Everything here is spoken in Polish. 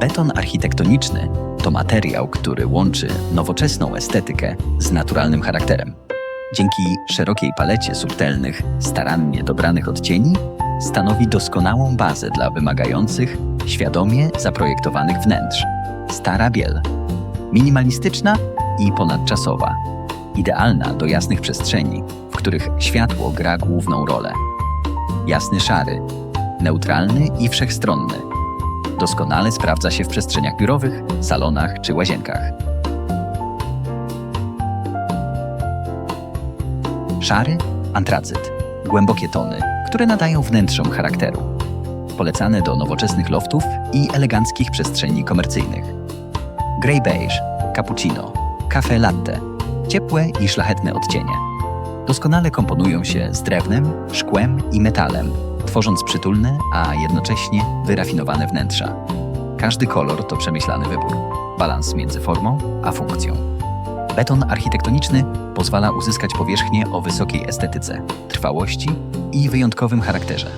Beton architektoniczny to materiał, który łączy nowoczesną estetykę z naturalnym charakterem. Dzięki szerokiej palecie subtelnych, starannie dobranych odcieni stanowi doskonałą bazę dla wymagających, świadomie zaprojektowanych wnętrz. Stara biel. Minimalistyczna i ponadczasowa. Idealna do jasnych przestrzeni, w których światło gra główną rolę. Jasny szary, neutralny i wszechstronny. Doskonale sprawdza się w przestrzeniach biurowych, salonach czy łazienkach. Szary, antracyt. Głębokie tony, które nadają wnętrzom charakteru. Polecane do nowoczesnych loftów i eleganckich przestrzeni komercyjnych. Grey beige, cappuccino, cafe latte. Ciepłe i szlachetne odcienie. Doskonale komponują się z drewnem, szkłem i metalem, tworząc przytulne, a jednocześnie wyrafinowane wnętrza. Każdy kolor to przemyślany wybór. Balans między formą a funkcją. Beton architektoniczny pozwala uzyskać powierzchnię o wysokiej estetyce, trwałości i wyjątkowym charakterze.